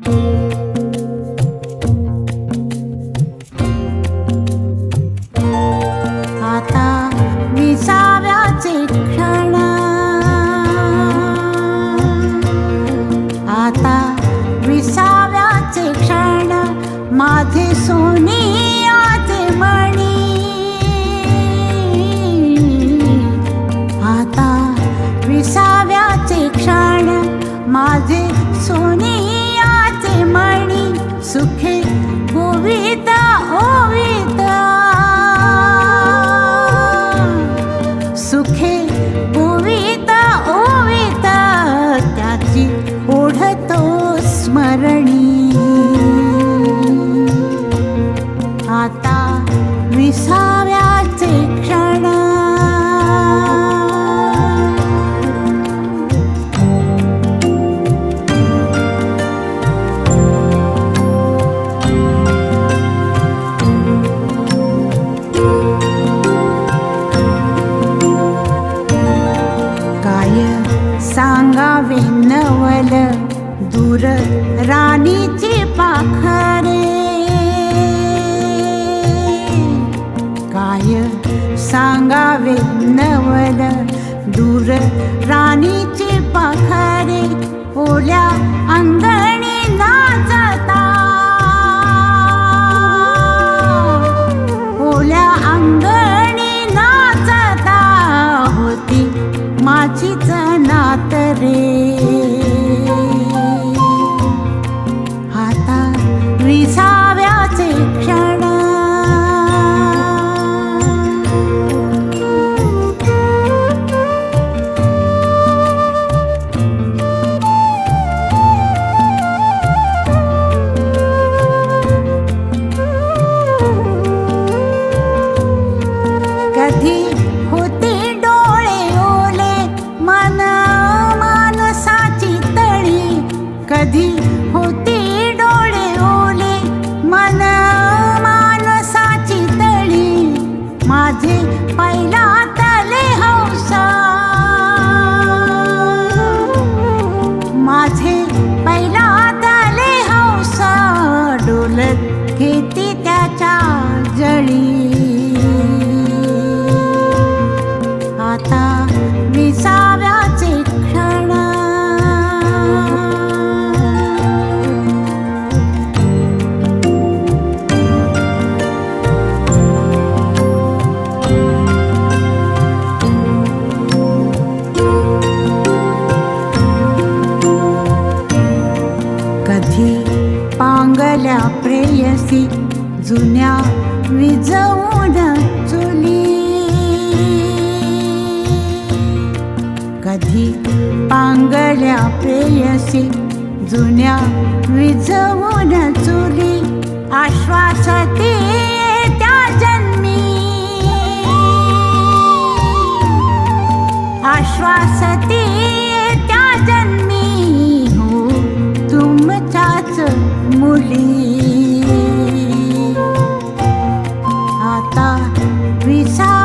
आता विसाव्याचे क्षण काय सांगावे नवल दूर राणीची पाखरे. दूर राणीची पाखरे ओल्या अंगणी नाचता. ओल्या अंगणी नाचता होती माझीच कधी होते डोळे ओले? मन मानसाची तळी. माझे पहिला तले हौसा. माझे पहिला तले हौसा. डोलत घेते त्याच्या जळी. पांगल्या प्रेयसी जुन्या विजवून चुली. कधी पांगल्या प्रेयसी जुन्या विजवून चुली आश्वासते. मुली. आता विसा